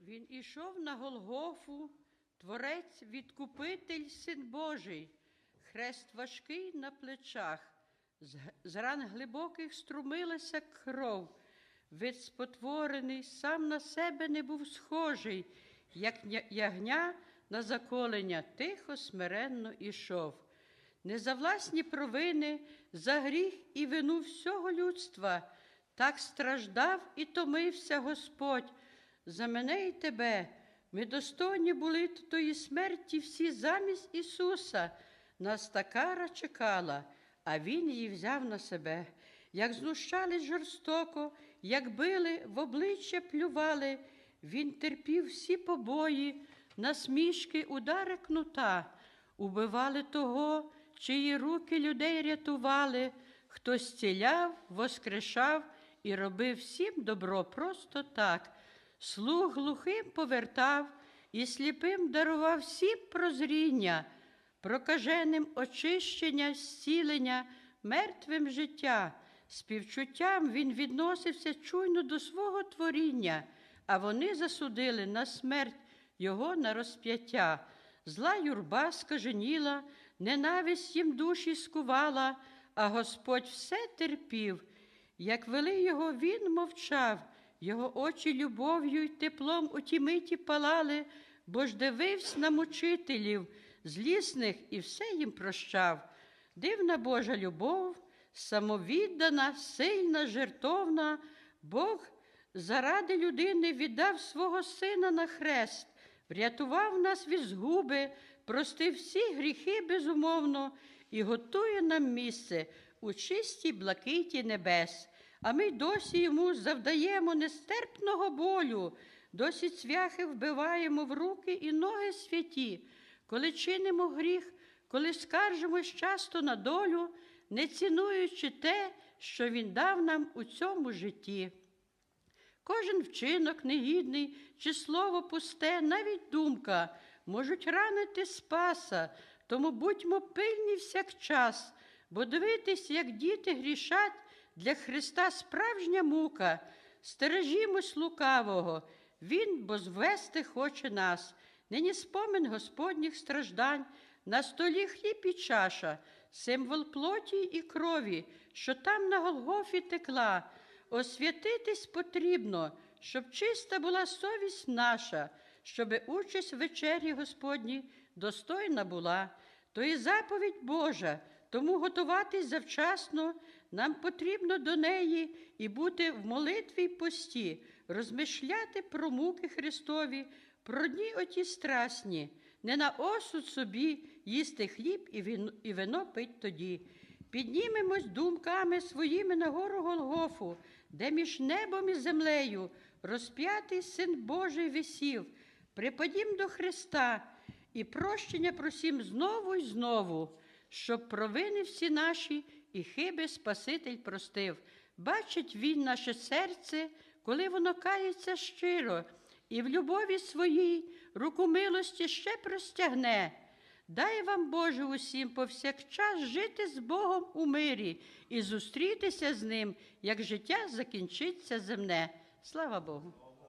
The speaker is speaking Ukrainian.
Він ішов на Голгофу, Творець, відкупитель, син Божий, хрест важкий на плечах, з, ран глибоких струмилася кров. Вид спотворений, сам на себе не був схожий, як ягня на заколення, тихо, смиренно ішов. Не за власні провини, за гріх і вину всього людства. Так страждав і томився Господь. За мене і тебе. Ми достойні були тої смерті всі замість Ісуса. Нас та кара чекала, а Він її взяв на себе. Як знущались жорстоко, як били, в обличчя плювали, Він терпів всі побої, насмішки, удари кнута. Убивали того, чиї руки людей рятували, хто зціляв, воскрешав і робив всім добро просто так. Слух глухим повертав і сліпим дарував всім прозріння, прокаженим очищення, зцілення, мертвим життя. Співчуттям він відносився чуйно до свого творіння, а вони засудили на смерть його на розп'яття. Зла юрба скаженіла, ненависть їм душі скувала, а Господь все терпів. Як вели його, він мовчав, його очі любов'ю й теплом у ті миті палали, бо ж дивився на мучителів, злісних і все їм прощав. Дивна Божа любов, самовіддана, сильна, жертовна, Бог заради людини віддав свого сина на хрест, врятував нас від згуби, простив всі гріхи безумовно і готує нам місце у чистій блакиті небес. А ми досі йому завдаємо нестерпного болю, досі цвяхи вбиваємо в руки і ноги святі, коли чинимо гріх, коли скаржимось часто на долю, не цінуючи те, що він дав нам у цьому житті. Кожен вчинок негідний чи слово пусте, навіть думка можуть ранити спаса, тому будьмо пильні всякчас, бо дивитись, як діти грішать, для Христа справжня мука. Стережімось лукавого, Він бо звести хоче нас. Нині спомин Господніх страждань, на столі хліб і чаша, символ плоті і крові, що там на Голгофі текла. Освятитись потрібно, щоб чиста була совість наша, щоби участь в вечері Господній достойна була. То і заповідь Божа, тому готуватись завчасно, нам потрібно до неї і бути в молитві й пості, розмишляти про муки Христові, про дні оті страсні, не на осуд собі їсти хліб і вино, і вино пить тоді. Піднімемось думками своїми на гору Голгофу, де між небом і землею розп'ятий Син Божий висів, припадім до Христа і прощення просім знову й знову, щоб провини всі наші і хиби Спаситель простив. Бачить Він наше серце, коли воно кається щиро, і в любові своїй руку милості ще простягне. Дай вам, Боже, усім повсякчас жити з Богом у мирі і зустрітися з ним, як життя закінчиться земне. Слава Богу.